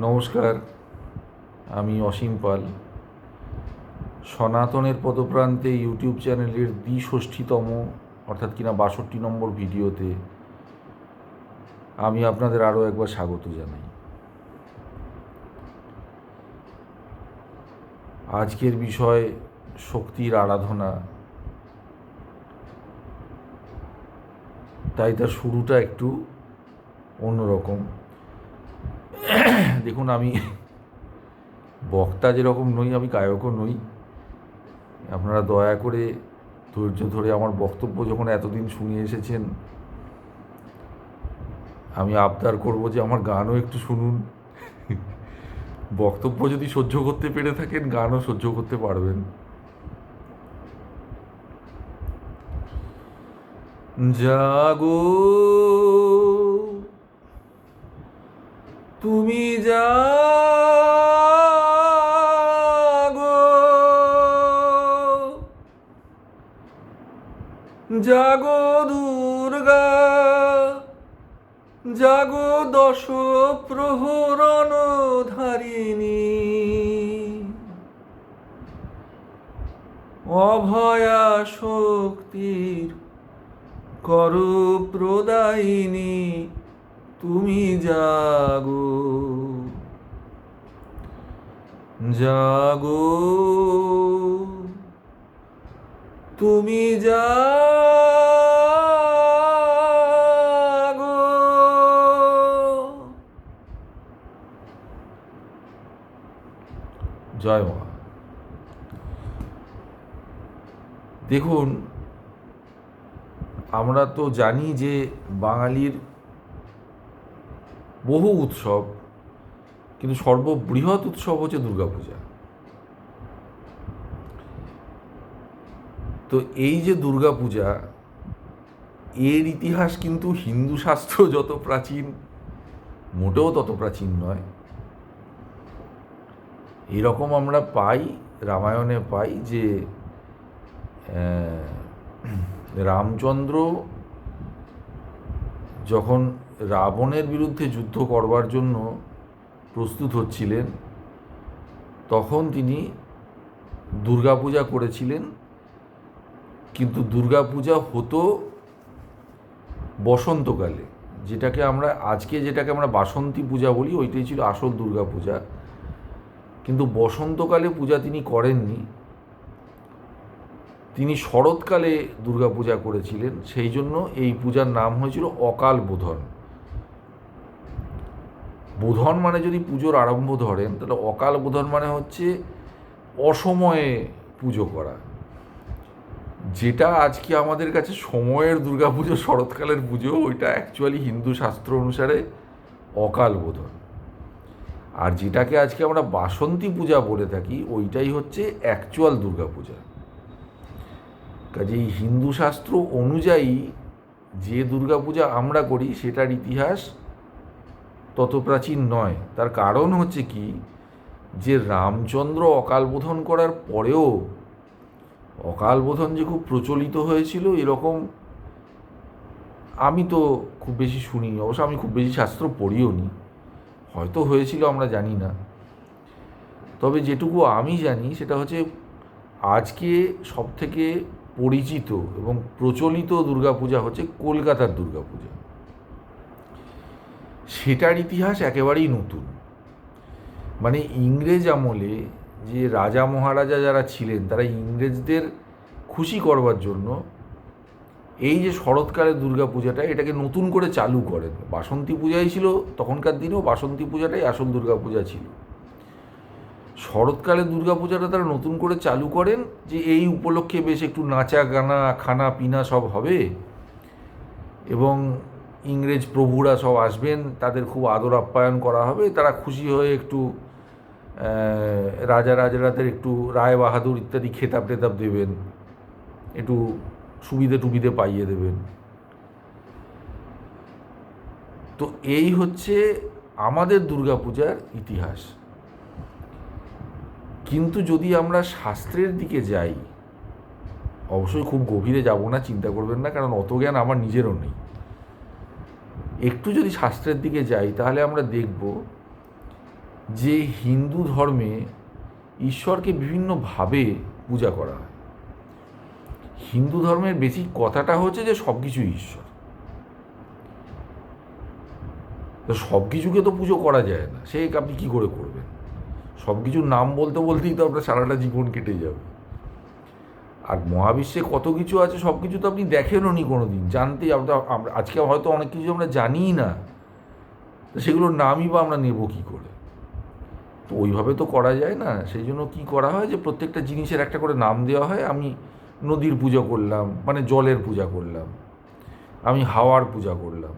নমস্কার, আমি অসীম পাল। সনাতনের পদপ্রান্তে ইউটিউব চ্যানেলের দ্বিষষ্ঠীতম, অর্থাৎ কিনা বাষট্টি নম্বর ভিডিওতে আমি আপনাদের আরও একবার স্বাগত জানাই। আজকের বিষয় শক্তির আরাধনা। তাই তার শুরুটা একটু অন্যরকম। দেখুন, আমি বক্তা যেরকম নই, আমি গায়কও নই। আপনারা দয়া করে ধৈর্য ধরে আমার বক্তব্য যখন এতদিন শুনিয়ে এসেছেন, আমি আবদার করব যে আমার গানও একটু শুনুন। বক্তব্য যদি সহ্য করতে পেরে থাকেন, গানও সহ্য করতে পারবেন। জাগো তুমি জাগো জাগো দুর্গা জাগো দশ প্রহরণ ধারিণী অভয়া শক্তির কর প্রদায়িনী তুমি জাগো। জাগো। তুমি জাগো। জয় মা। দেখুন আমরা তো জানি যে বাঙালির বহু উৎসব, কিন্তু সর্ববৃহৎ উৎসব হচ্ছে দুর্গাপূজা। তো এই যে দুর্গাপূজা, এর ইতিহাস কিন্তু হিন্দু শাস্ত্র যত প্রাচীন, মোটেও তত প্রাচীন নয়। এরকম আমরা পাই, রামায়ণে পাই যে রামচন্দ্র যখন রাবণের বিরুদ্ধে যুদ্ধ করবার জন্য প্রস্তুত হচ্ছিলেন। তখন তিনি দুর্গাপূজা করেছিলেন। কিন্তু দুর্গাপূজা হতো বসন্তকালে। যেটাকে আমরা, আজকে যেটাকে আমরা বাসন্তী পূজা বলি, ওইটাই ছিল আসল দুর্গাপূজা। কিন্তু বসন্তকালে পূজা তিনি করেননি। তিনি শরৎকালে দুর্গাপূজা করেছিলেন। সেই জন্য এই পূজার নাম হয়েছিল অকাল বোধন। বোধন মানে যদি পুজোর আরম্ভ ধরেন, তাহলে অকাল বোধন মানে হচ্ছে অসময়ে পুজো করা। যেটা আজকে আমাদের কাছে সময়ের দুর্গাপুজো, শরৎকালের পুজো, ওইটা অ্যাকচুয়ালি হিন্দু শাস্ত্র অনুসারে অকাল বোধন। আর যেটাকে আজকে আমরা বাসন্তী পূজা বলে থাকি, ওইটাই হচ্ছে অ্যাকচুয়াল দুর্গাপূজা। কাজেই হিন্দু শাস্ত্র অনুযায়ী যে দুর্গাপূজা আমরা করি, সেটার ইতিহাস তত প্রাচীন নয়। তার কারণ হচ্ছে কি, যে রামচন্দ্র অকালবোধন করার পরেও অকালবোধন যে খুব প্রচলিত হয়েছিল, এরকম আমি তো খুব বেশি শুনিনি। অবশ্য আমি খুব বেশি শাস্ত্র পড়িও নি হয়তো হয়েছিল, আমরা জানি না। তবে যেটুকু আমি জানি, সেটা হচ্ছে আজকে সব থেকে পরিচিত এবং প্রচলিত দুর্গাপূজা হচ্ছে কলকাতার দুর্গাপূজা। সেটার ইতিহাস একেবারেই নতুন। মানে ইংরেজ আমলে যে রাজা মহারাজা যারা ছিলেন, তারা ইংরেজদের খুশি করবার জন্য এই যে শরৎকালের দুর্গাপূজাটা এটাকে নতুন করে চালু করেন। বাসন্তী পূজাই ছিল তখনকার দিনেও, বাসন্তী পূজাটাই আসল দুর্গা পূজা ছিল। শরৎকালে দুর্গাপূজাটা তারা নতুন করে চালু করেন যে এই উপলক্ষে বেশ একটু নাচা গানা খানা পিনা সব হবে। এবং ইংরেজ প্রভুরা সব আসবেন, তাদের খুব আদর আপ্যায়ন করা হবে। তারা খুশি হয়ে একটু রাজা রাজারাদের একটু রায় বাহাদুর ইত্যাদি খেতাব টেতাব দেবেন। একটু সুবিধে টুবিধে পাইয়ে দেবেন। তো এই হচ্ছে আমাদের দুর্গাপূজার ইতিহাস। কিন্তু যদি আমরা শাস্ত্রের দিকে যাই, অবশ্যই খুব গভীরে যাব না, চিন্তা করবেন না, কারণ অত জ্ঞান আমার নিজেরও নেই। একটু যদি শাস্ত্রের দিকে যাই, তাহলে আমরা দেখব যে হিন্দু ধর্মে ঈশ্বরকে বিভিন্নভাবে পূজা করা হয়। হিন্দু ধর্মের বেসিক কথাটা হচ্ছে যে সব কিছুই ঈশ্বর। তো সব কিছুকে তো পুজো করা যায় না। সে আপনি কী করে করবেন? সব কিছুর নাম বলতে বলতেই তো আপনার সারাটা জীবন কেটে যাবে। আর মহাবিশ্বে কত কিছু আছে, সব কিছু তো আপনি দেখেনও নি কোনো দিন জানতেই আমরা আজকে হয়তো অনেক কিছু আমরা জানিই না। তো সেগুলোর নামই বা আমরা নেব কী করে? তো ওইভাবে তো করা যায় না, সেই জন্য কী করা হয় যে প্রত্যেকটা জিনিসের একটা করে নাম দেওয়া হয়, আমি নদীর পূজা করলাম মানে জলের পূজা করলাম, আমি হাওয়ার পূজা করলাম।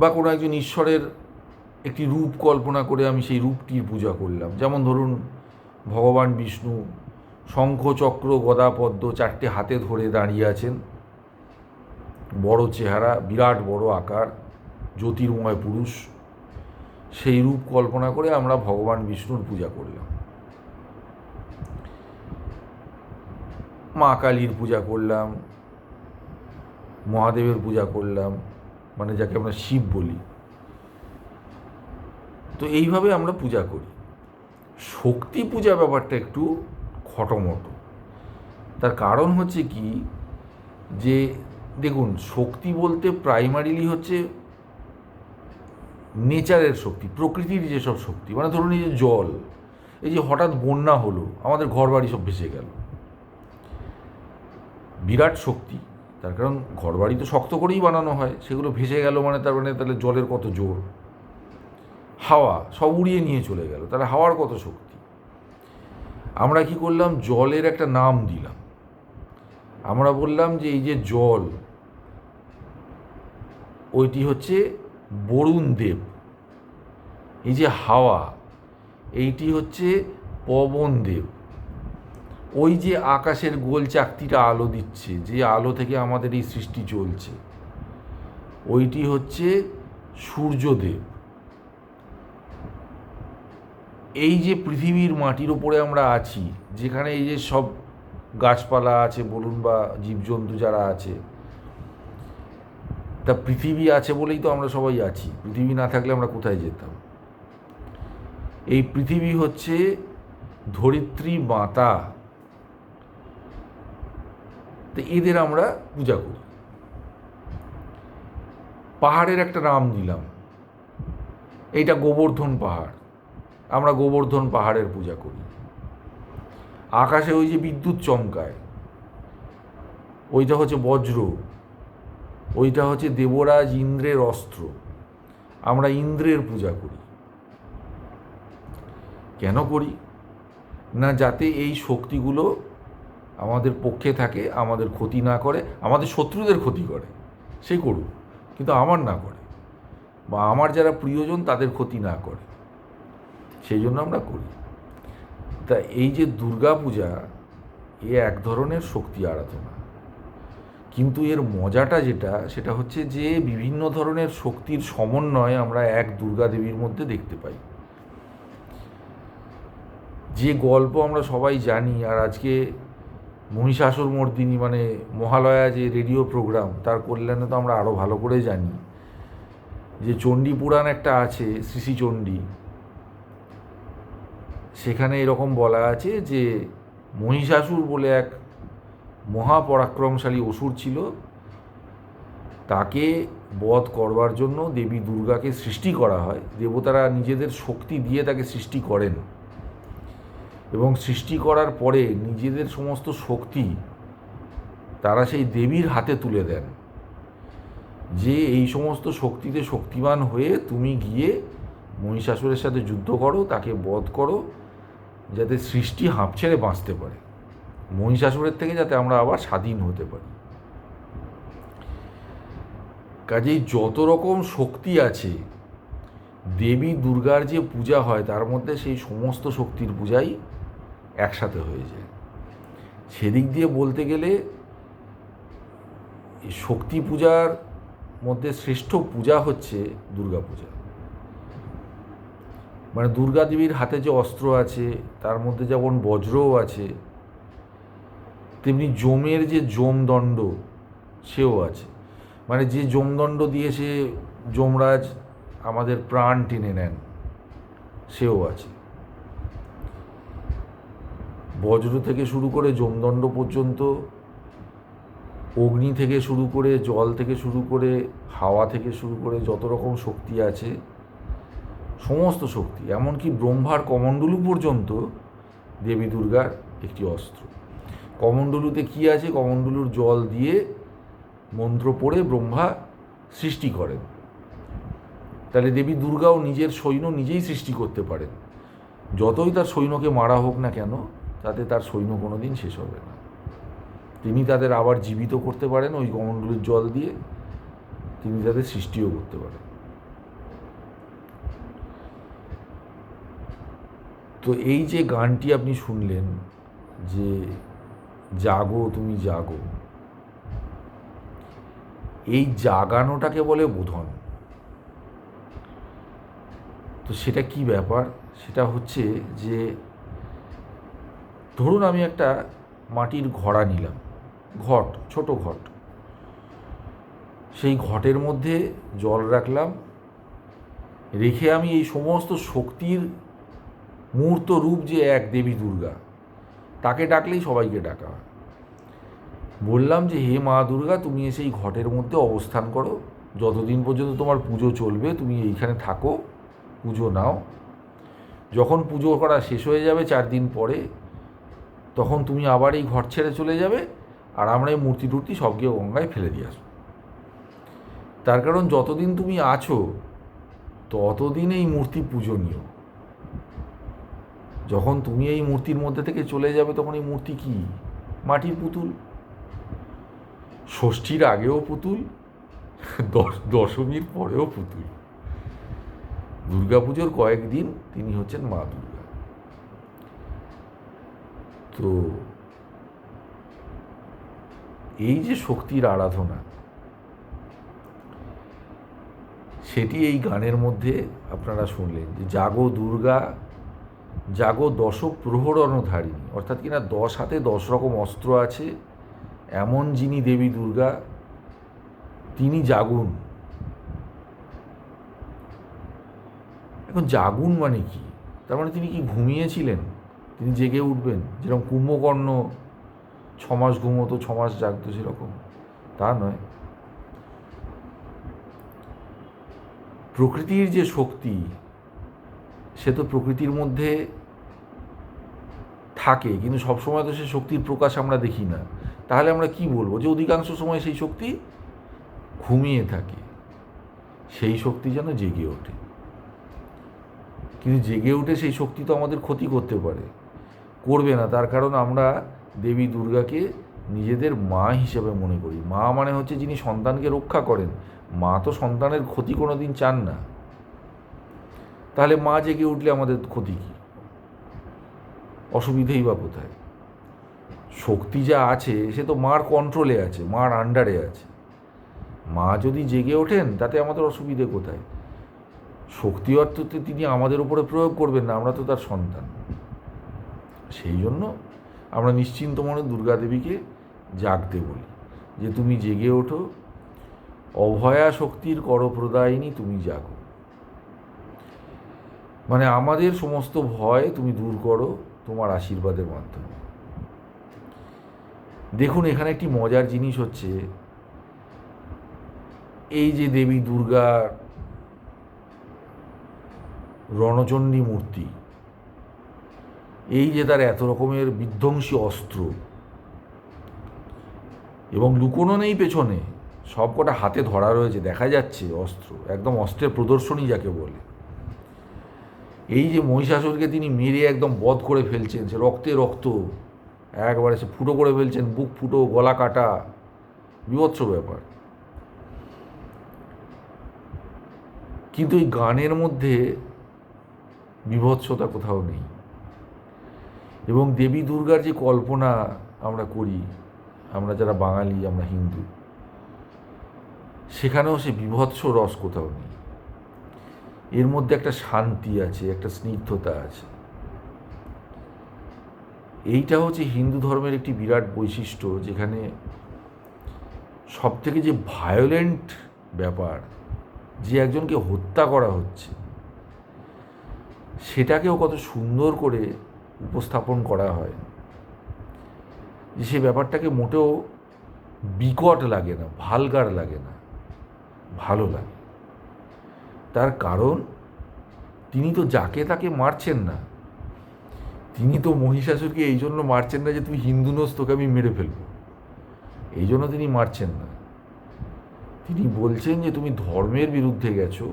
বা কোনো একজন ঈশ্বরের একটি রূপ কল্পনা করে আমি সেই রূপটির পূজা করলাম, যেমন ধরুন ভগবান বিষ্ণু শঙ্খ চক্র গদা চারটে হাতে ধরে দাঁড়িয়ে আছেন। বড় চেহারা, বিরাট বড় আকার, জ্যোতির্ময় পুরুষ। সেই রূপ কল্পনা করে আমরা ভগবান বিষ্ণুর পূজা করলাম। মা কালীর পূজা করলাম, মহাদেবের পূজা করলাম মানে যাকে আমরা শিব বলি। তো এইভাবে আমরা পূজা করি। শক্তি পূজা ব্যাপারটা একটু খটোমটো তার কারণ হচ্ছে কি? যে, দেখুন, শক্তি বলতে প্রাইমারিলি হচ্ছে নেচারের শক্তি, প্রকৃতির যেসব শক্তি মানে ধরুন এই যে জল, এই যে হঠাৎ বন্যা হলো, আমাদের ঘর বাড়ি সব ভেসে গেল। বিরাট শক্তি, তার কারণ ঘরবাড়ি তো শক্ত করেই বানানো হয়, সেগুলো ভেসে গেল মানে তার মানে তাহলে জলের কত জোর? হাওয়া, সব উড়িয়ে নিয়ে চলে গেল, তাহলে হাওয়ার কত শক্তি? আমরা কি করলাম? জলের একটা নাম দিলাম। আমরা বললাম যে এই যে জল, ওইটি হচ্ছে বরুণ দেব। এই যে হাওয়া, এইটি হচ্ছে পবন দেব। ওই যে আকাশের গোল চাকতিটা আলো দিচ্ছে, যে আলো থেকে আমাদের এই সৃষ্টি চলছে, ওইটি হচ্ছে সূর্যদেব। এই যে পৃথিবীর মাটির ওপরে আমরা আছি, যেখানে এই যে সব গাছপালা আছে, বলুন বা জীবজন্তু যারা আছে, তা পৃথিবী আছে বলেই তো আমরা সবাই আছি। পৃথিবী না থাকলে আমরা কোথায় যেতাম? এই পৃথিবী হচ্ছে ধরিত্রী মাতা। তো এদের আমরা পূজা করি। পাহাড়ের একটা নাম দিলাম এইটা গোবর্ধন পাহাড়। আমরা গোবর্ধন পাহাড়ের পূজা করি। আকাশে ওই যে বিদ্যুৎ চমকায়, ওইটা হচ্ছে বজ্র, ওইটা হচ্ছে দেবরাজ ইন্দ্রের অস্ত্র, আমরা ইন্দ্রের পূজা করি। কেন করি? না যাতে এই শক্তিগুলো আমাদের পক্ষে থাকে, আমাদের ক্ষতি না করে, আমাদের শত্রুদের ক্ষতি করে, সে করুক, কিন্তু আমার না করে, বা আমার যারা প্রিয়জন তাদের ক্ষতি না করে। সেই জন্য আমরা করি। তা এই যে দুর্গা পূজা, এ এক ধরনের শক্তি আরাধনা। কিন্তু এর মজাটা যেটা, সেটা হচ্ছে যে বিভিন্ন ধরনের শক্তির সমন্বয় আমরা এক দুর্গা দেবীর মধ্যে দেখতে পাই। যে গল্প আমরা সবাই জানি, আর আজকে মহিষাসুর মর্দিনী মানে মহালয়া যে রেডিও প্রোগ্রাম, তার কল্যাণে তো আমরা আরও ভালো করে জানি। যে চণ্ডী পুরাণ একটা আছে শ্রী চণ্ডী সেখানে এরকম বলা আছে যে মহিষাসুর বলে এক মহাপরাক্রমশালী অসুর ছিল। তাকে বধ করবার জন্য দেবী দুর্গাকে সৃষ্টি করা হয়। দেবতারা নিজেদের শক্তি দিয়ে তাকে সৃষ্টি করেন। এবং সৃষ্টি করার পরে নিজেদের সমস্ত শক্তি তারা সেই দেবীর হাতে তুলে দেন। যে এই সমস্ত শক্তিতে শক্তিমান হয়ে তুমি গিয়ে মহিষাসুরের সাথে যুদ্ধ করো, তাকে বধ করো যাতে সৃষ্টি হাঁপ ছেড়ে বাঁচতে পারে। মহিষাসুরের থেকে যাতে আমরা আবার স্বাধীন হতে পারি। কাজেই যত রকম শক্তি আছে, দেবী দুর্গার যে পূজা হয়, তার মধ্যে সেই সমস্ত শক্তির পূজাই একসাথে হয়ে যায়। সেদিক দিয়ে বলতে গেলে শক্তি পূজার মধ্যে শ্রেষ্ঠ পূজা হচ্ছে দুর্গা পূজা। মানে দুর্গা দেবীর হাতে যে অস্ত্র আছে, তার মধ্যে যেমন বজ্রও আছে, তেমনি জমের যে জমদণ্ড সেও আছে। মানে যে জমদণ্ড দিয়ে সে যমরাজ আমাদের প্রাণ টেনে নেন, সেও আছে। বজ্র থেকে শুরু করে যমদণ্ড পর্যন্ত, অগ্নি থেকে শুরু করে, জল থেকে শুরু করে, হাওয়া থেকে শুরু করে যত রকম শক্তি আছে সমস্ত শক্তি, এমনকি ব্রহ্মার কমণ্ডলু পর্যন্ত দেবী দুর্গার একটি অস্ত্র। কমণ্ডলুতে কি আছে? কমণ্ডলুর জল দিয়ে মন্ত্র পড়ে ব্রহ্মা সৃষ্টি করেন। তাহলে দেবী দুর্গাও নিজের সৈন্য নিজেই সৃষ্টি করতে পারেন। যতই তার সৈন্যকে মারা হোক না কেন, তাতে তার সৈন্য কোনো দিন শেষ হবে না। তিনি তাদের আবার জীবিত করতে পারেন ওই কমণ্ডলুর জল দিয়ে। তিনি তাদের সৃষ্টিও করতে পারেন। তো এই যে গানটি আপনি শুনলেন যে জাগো তুমি জাগো, এই জাগানোটাকে বলে বোধন। তো সেটা কি ব্যাপার? সেটা হচ্ছে যে ধরুন আমি একটা মাটির ঘড়া নিলাম, ঘট, ছোট ঘট। সেই ঘটের মধ্যে জল রাখলাম, রেখে আমি এই সমস্ত শক্তির মূর্ত রূপ যে এক দেবী দুর্গা, তাকে ডাকলেই সবাইকে ডাকা হয়। বললাম যে, হে মা দুর্গা, তুমি এসে এই ঘটের মধ্যে অবস্থান করো। যতদিন পর্যন্ত তোমার পুজো চলবে, তুমি এইখানে থাকো, পুজো নাও। যখন পুজো করা শেষ হয়ে যাবে চার দিন পরে, তখন তুমি আবার এই ঘর ছেড়ে চলে যাবে আর আমরা এই মূর্তি টুর্তি সবকে গঙ্গায় ফেলে দিয়ে আসব। তার কারণ যতদিন তুমি আছো, ততদিন এই মূর্তি পূজনীয় যখন তুমি এই মূর্তির মধ্যে থেকে চলে যাবে, তখন এই মূর্তি কি? মাটির পুতুল? ষষ্ঠীর আগেও পুতুল, দশ, দশমীর পরেও পুতুল। দুর্গাপুজোর কয়েকদিন তিনি হচ্ছেন মা দুর্গা। তো এই যে শক্তির আরাধনা, সেটি এই গানের মধ্যে আপনারা শুনলেন যে, জাগো দুর্গা জাগো দশ প্রহরণধারিণী অর্থাৎ কিনা দশ হাতে দশ রকম অস্ত্র আছে, এমন যিনি দেবী দুর্গা, তিনি জাগুন। এখন জাগুন মানে কি? তার মানে তিনি কি ঘুমিয়েছিলেন? তিনি জেগে উঠবেন? যেরকম কুম্ভকর্ণ, ছমাস ঘুমোতো, ছমাস জাগতো সেরকম। তা নয়। প্রকৃতির যে শক্তি, সে তো প্রকৃতির মধ্যে থাকে, কিন্তু সবসময় তো সেই শক্তির প্রকাশ আমরা দেখি না। তাহলে আমরা কি বলব? যে অধিকাংশ সময় সেই শক্তি ঘুমিয়ে থাকে। সেই শক্তি যেন জেগে ওঠে। কিন্তু জেগে উঠে সেই শক্তি তো আমাদের ক্ষতি করতে পারে। করবে না, তার কারণ আমরা দেবী দুর্গাকে নিজেদের মা হিসেবে মনে করি। মা মানে হচ্ছে যিনি সন্তানকে রক্ষা করেন। মা তো সন্তানের ক্ষতি কোনো দিন চান না। তাহলে মা জেগে উঠলে আমাদের ক্ষতি কী? অসুবিধেই বা কোথায়? শক্তি যা আছে, সে তো মার কন্ট্রোলে আছে, মার আন্ডারে আছে। মা যদি জেগে ওঠেন, তাতে আমাদের অসুবিধে কোথায়? শক্তি অর্থতে তিনি আমাদের উপরে প্রয়োগ করবেন না, আমরা তো তার সন্তান। সেই জন্য আমরা নিশ্চিন্ত মনে দুর্গা দেবীকে জাগতে বলি, যে তুমি জেগে ওঠো, অভয়া শক্তির করপ্রদায়িনী তুমি জাগো। মানে আমাদের সমস্ত ভয় তুমি দূর করো তোমার আশীর্বাদের মাধ্যমে দেখুন, এখানে একটি মজার জিনিস হচ্ছে, এই যে দেবী দুর্গার রণচণ্ডী মূর্তি, এই যে তার এত রকমের বিধ্বংসী অস্ত্র এবং লুকোনো নেই পেছনে, সবকটা হাতে ধরা রয়েছে, দেখা যাচ্ছে অস্ত্র, একদম অস্ত্রের প্রদর্শনী যাকে বলে। এই যে মহিষাসুরকে তিনি মেরে একদম বধ করে ফেলছেন, সে রক্তে রক্ত, একবারে সে ফুটো করে ফেলছেন, বুক ফুটো, গলা কাটা, বিভৎস ব্যাপার। কিন্তু এই গানের মধ্যে বিভৎসতা কোথাও নেই। এবং দেবী দুর্গার যে কল্পনা আমরা করি, আমরা যারা বাঙালি, আমরা হিন্দু, সেখানেও সে বিভৎস রস কোথাও নেই। এর মধ্যে একটা শান্তি আছে, একটা স্নিগ্ধতা আছে। এইটা হচ্ছে হিন্দু ধর্মের একটি বিরাট বৈশিষ্ট্য, যেখানে সব থেকে যে ভায়োলেন্ট ব্যাপার, যে একজনকে হত্যা করা হচ্ছে, সেটাকেও কত সুন্দর করে উপস্থাপন করা হয়। যে সে ব্যাপারটাকে মোটেও বিকট লাগে না, ভালগার লাগে না, ভালো লাগে তার কারণ, তিনি তো যাকে তাকে মারছেন না। তিনি তো মহিষাসুরকে এই জন্য মারছেন না যে তুমি হিন্দু নোস তোকে আমি মেরে ফেলব। এই জন্য তিনি মারছেন না। তিনি বলছেন যে তুমি ধর্মের বিরুদ্ধে গেছো,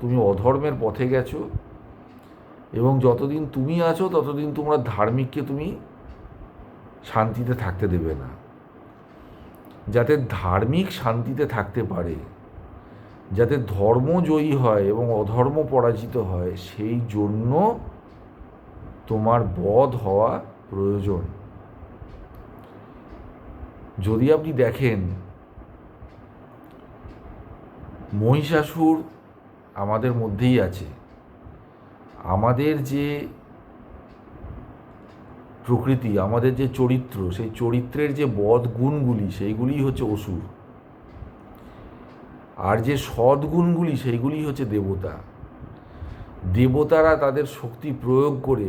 তুমি অধর্মের পথে গেছো, এবং যতদিন তুমি আছো, ততদিন তোমরা ধার্মিককে তুমি শান্তিতে থাকতে দেবে না। যাতে ধার্মিক শান্তিতে থাকতে পারে যাতে ধর্ম জয়ী হয় এবং অধর্ম পরাজিত হয়, সেই জন্য তোমার বধ হওয়া প্রয়োজন। যদি আপনি দেখেন, মহিষাসুর আমাদের মধ্যেই আছে। আমাদের যে প্রকৃতি, আমাদের যে চরিত্র, সেই চরিত্রের যে বধ গুণগুলি, সেইগুলিই হচ্ছে অসুর। আর যে সদ্গুণগুলি, সেইগুলি হচ্ছে দেবতা। দেবতারা তাদের শক্তি প্রয়োগ করে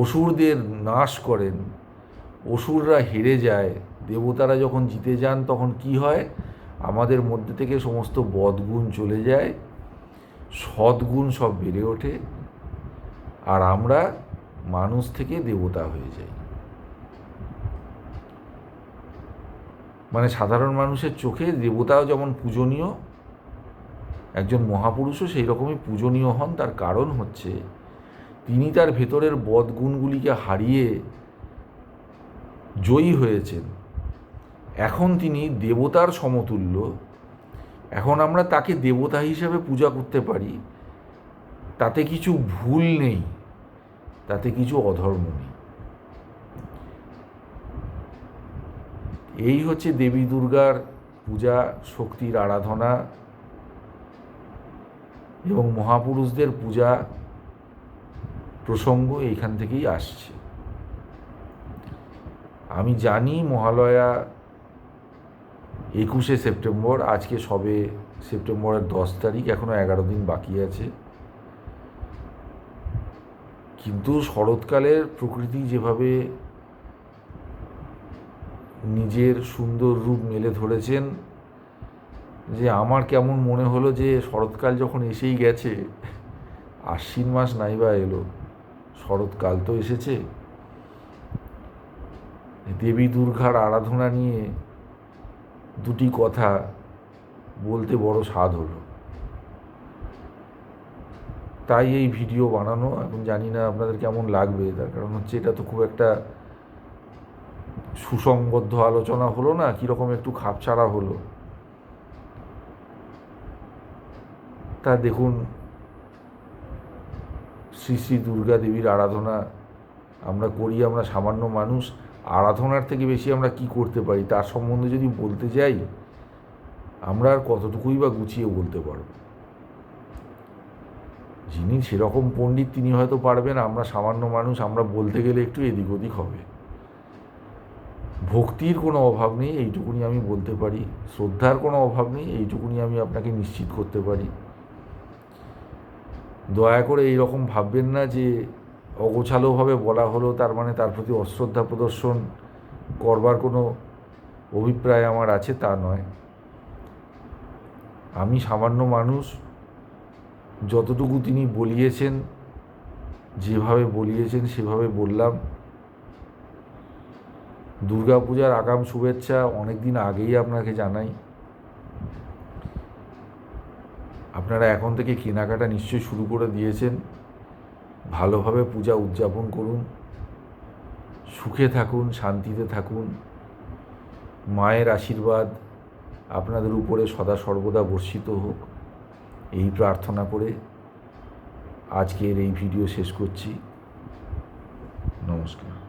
অসুরদের নাশ করেন, অসুররা হেরে যায়। দেবতারা যখন জিতে যান, তখন কি হয়? আমাদের মধ্যে থেকে সমস্ত বদগুণ চলে যায়। সদ্গুণ সব বেড়ে ওঠে। আর আমরা মানুষ থেকে দেবতা হয়ে যাই। মানে সাধারণ মানুষের চোখে দেবতাও যেমন পূজনীয়, একজন মহাপুরুষও সেই রকমই পূজনীয় হন। তার কারণ হচ্ছে, তিনি তার ভেতরের বদগুণগুলিকে হারিয়ে জয়ী হয়েছেন। এখন তিনি দেবতার সমতুল্য। এখন আমরা তাকে দেবতা হিসেবে পূজা করতে পারি। তাতে কিছু ভুল নেই। তাতে কিছু অধর্ম নেই। এই হচ্ছে দেবী দুর্গার পূজা, শক্তির আরাধনা এবং মহাপুরুষদের পূজা প্রসঙ্গ এইখান থেকেই আসছে। আমি জানি মহালয়া একুশে সেপ্টেম্বর, আজকে সবে সেপ্টেম্বরের দশ তারিখ এখনও এগারো দিন বাকি আছে। কিন্তু শরৎকালের প্রকৃতি যেভাবে নিজের সুন্দর রূপ মেলে ধরেছেন যে আমার কেমন মনে হলো যে শরৎকাল যখন এসেই গেছে, আশ্বিন মাস নাইবা এলো, শরৎকাল তো এসেছে। দেবী দুর্গার আরাধনা নিয়ে দুটি কথা বলতে বড় স্বাদ হলো। তাই এই ভিডিও বানানো, এখন জানি না আপনাদের কেমন লাগবে, তার কারণ হচ্ছে এটা তো খুব একটা সুসংবদ্ধ আলোচনা হলো না, কীরকম একটু খাপছাড়া হলো। তা দেখুন, শ্রী শ্রী দুর্গা দেবীর আরাধনা আমরা করি, আমরা সামান্য মানুষ, আরাধনার থেকে বেশি আমরা কি করতে পারি? তার সম্বন্ধে যদি বলতে যাই, আমরা আর কতটুকুই বা গুছিয়ে বলতে পারব? যিনি সেরকম পণ্ডিত, তিনি হয়তো পারবেন, আমরা সামান্য মানুষ, আমরা বলতে গেলে একটু এদিক ওদিক হবে। ভক্তির কোনো অভাব নেই, এইটুকুনি আমি বলতে পারি। শ্রদ্ধার কোনো অভাব নেই, এইটুকুনি আমি আপনাকে নিশ্চিত করতে পারি। দয়া করে এইরকম ভাববেন না যে অগোছালোভাবে বলা হলো, তার মানে তার প্রতি অশ্রদ্ধা প্রদর্শন করবার কোনো অভিপ্রায় আমার আছে তা নয়। আমি সামান্য মানুষ, যতটুকু তিনি বলিয়েছেন, যেভাবে বলিয়েছেন সেভাবে বললাম। দুর্গাপূজার আগাম শুভেচ্ছা অনেক দিন আগেই আপনাকে জানাই। আপনারা এখন থেকে কেনাকাটা নিশ্চয়ই শুরু করে দিয়েছেন। ভালোভাবে পূজা উদযাপন করুন। সুখে থাকুন, শান্তিতে থাকুন। মায়ের আশীর্বাদ আপনাদের উপরে সদা সর্বদা বর্ষিত হোক। এই প্রার্থনা করে আজকের এই ভিডিও শেষ করছি। নমস্কার।